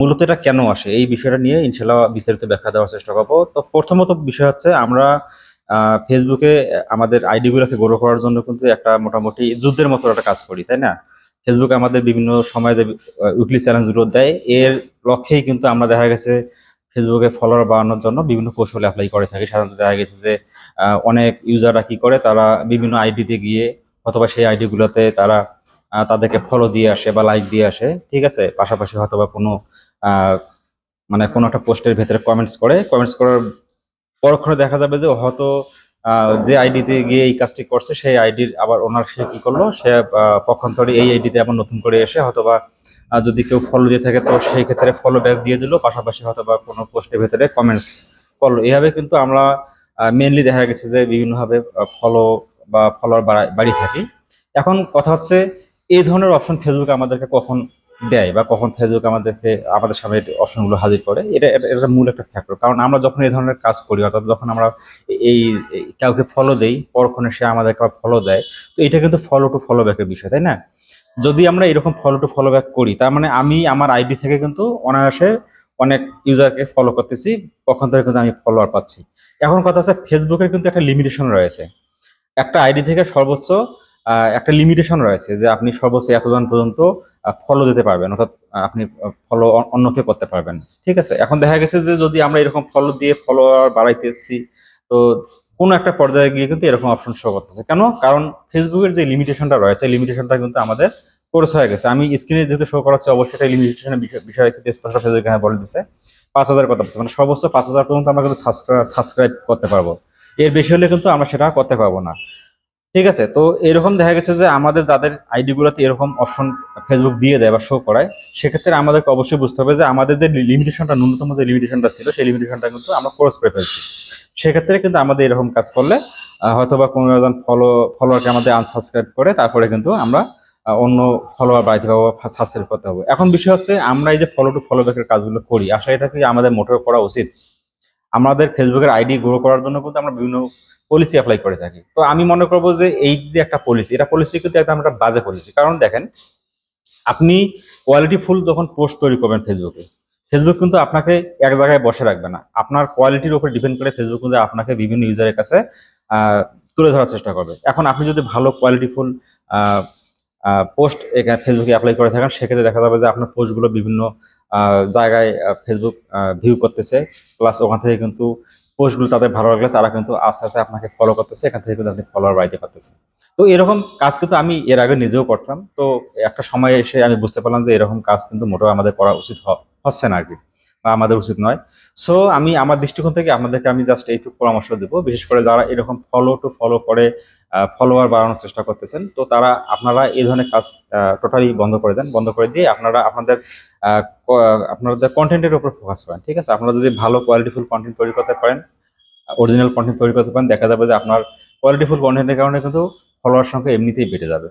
মূলত এটা কেন আসে? এই বিষয়টা নিয়ে ইনশাল্লাহ বিস্তারিত ব্যাখ্যা দেওয়ার চেষ্টা করব। তো প্রথমত বিষয় হচ্ছে আমরা ফেসবুকে আমাদের আইডিগুলোকে গ্রো করার জন্য কিন্তু একটা মোটামুটি যুদ্ধের মতো একটা কাজ করি, তাই না? ফেসবুকে আমাদের বিভিন্ন সময় যে উইকলি চ্যালেঞ্জগুলো দেয়, এর লক্ষ্যেই কিন্তু আমরা দেখা গেছে ফেসবুকে ফলোয়ার বাড়ানোর জন্য বিভিন্ন কৌশল অ্যাপ্লাই করে থাকি। সাধারণত দেখা গেছে যে অনেক ইউজাররা কি করে, তারা বিভিন্ন আইডিতে গিয়ে অথবা সেই আইডিগুলোতে তারা তাদেরকে ফলো দিয়ে আসে বা লাইক দিয়ে আসে, ঠিক আছে? পাশাপাশি হয়তো বা কোনো মানে কোনো একটা পোস্টের ভেতরে কমেন্টস করে। কমেন্টস করার পরক্ষণে দেখা যাবে যে হয়তো যে আইডিতে গিয়ে এই কাজটি করছে, সেই আইডির আবার ওনার সে কি করল? সে পক্ষান্তরে এই আইডিতে আবার নতুন করে এসে হয়তো বা যদি কেউ ফলো দিয়ে থাকে, তো সেই ক্ষেত্রে ফলো ব্যাক দিয়ে দিল। পাশাপাশি হয়তো বা কোনো পোস্টের ভেতরে কমেন্টস করল। এইভাবে কিন্তু আমরা মেনলি দেখা গেছে যে বিভিন্নভাবে ফলো বা ফলোয়ার বাড়িয়ে থাকি। এখন কথা হচ্ছে, এই ধরনের অপশন ফেসবুকে আমাদেরকে কখন দেয় বা কখন ফেসবুক আমাদেরকে, আমাদের সামনে অপশনগুলো হাজির করে, এটা এটা মূল একটা ফ্যাক্টর কারণ আমরা যখন এই ধরনের কাজ করি, অর্থাৎ যখন আমরা এই কাউকে ফলো দেই, পরক্ষণে সে আমাদের আমাদেরকে ফলো দেয়, তো এটা কিন্তু ফলো টু ফলো ব্যাকের বিষয়, তাই না? যদি আমরা এরকম ফলো টু ফলো ব্যাক করি, তার মানে আমি আমার আইডি থেকে কিন্তু অনায়াসে অনেক ইউজারকে ফলো করতেছি কখন পক্ষান্তরে কিন্তু আমি ফলোয়ার পাচ্ছি। এখন কথা হচ্ছে ফেসবুকের কিন্তু একটা লিমিটেশন রয়েছে। একটা আইডি থেকে সর্বোচ্চ একটা লিমিটেশন রয়েছে যে আপনি সর্বোচ্চ এতজন পর্যন্ত ফলো দিতে পারবেন, অর্থাৎ আপনি ফলো অন্যকে করতে পারবেন। ঠিক আছে? এখন দেখা গেছে যে যদি আমরা এরকম ফলো দিয়ে ফলোয়ার বাড়াইতেছি, তো কোনো একটা পর্যায়ে গিয়ে কিন্তু এরকম অপশন শো করতেছে। কেন? কারণ ফেসবুকের যে লিমিটেশনটা রয়েছে লিমিটেশনটা কিন্তু আমাদের কোর্স হয়ে গেছে। আমি স্ক্রিনে যেহেতু শো করাচ্ছি, অবশ্যই এটা লিমিটেশনের বিষয় কিন্তু স্পষ্ট ফেসবুক এখানে বলে দিচ্ছে পাঁচ হাজার কথা বলছে। মানে সর্বোচ্চ পাঁচ হাজার পর্যন্ত আমরা কিন্তু সাবস্ক্রাইব করতে পারব। এর বেশি হলে কিন্তু আমরা সেটা করতে পারব না। ঠিক আছে, তো এরকম দেখা গেছে যে আমাদের যাদের আইডি গুলোতে এরকম অপশন ফেসবুক দিয়ে দেয় বা শো করায়, সেক্ষেত্রে আমাদেরকে অবশ্যই বুঝতে হবে যে আমাদের যে লিমিটেশনটা ন্যূনতম যে লিমিটেশনটা ছিল, সেই লিমিটেশনটা কিন্তু আমরা ক্রস করে ফেলছি। সেক্ষেত্রে কিন্তু আমাদের এরকম কাজ করলে হয়তো বা কোনো একজন ফলো ফলোয়ারকে আমাদের আনসাবস্ক্রাইব করে, তারপরে কিন্তু আমরা অন্য ফলোয়ার বাড়াইতে পারব সাবস্ক্রাইব করতে হবে। এখন বিষয় হচ্ছে, আমরা এই যে ফলো টু ফলো ব্যাকের কাজগুলো করি আসলে এটা কি আমাদের মোটর করা উচিত? আমাদের ফেসবুকের আইডি গ্রো করার জন্য কিন্তু আমরা বিভিন্ন পলিসি অ্যাপ্লাই করে থাকি। তো আমি মনে করব যে এই যে একটা পলিসি এটা পলিসি কিন্তু একদম একটা বাজে পলিসি কারণ দেখেন, আপনি কোয়ালিটি ফুল যখন পোস্ট তৈরি করবেন ফেসবুকে ফেসবুক কিন্তু আপনাকে এক জায়গায় বসে রাখবে না। আপনার কোয়ালিটির উপর ডিপেন্ড করে ফেসবুক কিন্তু আপনাকে বিভিন্ন ইউজারের কাছে তুলে ধরার চেষ্টা করবে। এখন আপনি যদি ভালো কোয়ালিটিফুল পোস্ট এখানে ফেসবুকে অ্যাপ্লাই করে থাকেন, সেক্ষেত্রে দেখা যাবে যে আপনার পোস্টগুলো বিভিন্ন জায়গায় ফেসবুক ভিউ করতেছে। প্লাস ওখান থেকে কিন্তু পোস্টগুলো তাদের ভালো লাগলে তারা কিন্তু আস্তে আস্তে আপনাকে ফলো করতেছে, এখান থেকে কিন্তু আপনি ফলোয়ার বাড়িতে পারতেছেন। তো এরকম কাজ কিন্তু আমি এর আগে নিজেও করতাম। তো একটা সময় এসে আমি বুঝতে পারলাম যে এরকম কাজ কিন্তু মোটেও আমাদের করা উচিত হচ্ছে না আর কি। বা আমাদের উচিত নয়। সো আমি আমার দৃষ্টিকোণ থেকে আপনাদেরকে আমি জাস্ট এইটুকু পরামর্শ দেবো। বিশেষ করে যারা এরকম ফলো টু ফলো করে ফলোয়ার বাড়ানোর চেষ্টা করতেছেন, তো তারা আপনারা এই ধরনের কাজ টোটালি বন্ধ করে দেন। বন্ধ করে দিয়ে আপনারা আপনাদের আপনাদের কন্টেন্টের উপর ফোকাস করেন, ঠিক আছে? আপনারা যদি ভালো কোয়ালিটিফুল কন্টেন্ট তৈরি করতে পারেন অরিজিনাল কন্টেন্ট তৈরি করতে পারেন, দেখা যাবে যে আপনার কোয়ালিটিফুল কন্টেন্টের কারণে কিন্তু ফলোয়ার সংখ্যা এমনিতেই বেড়ে যাবে।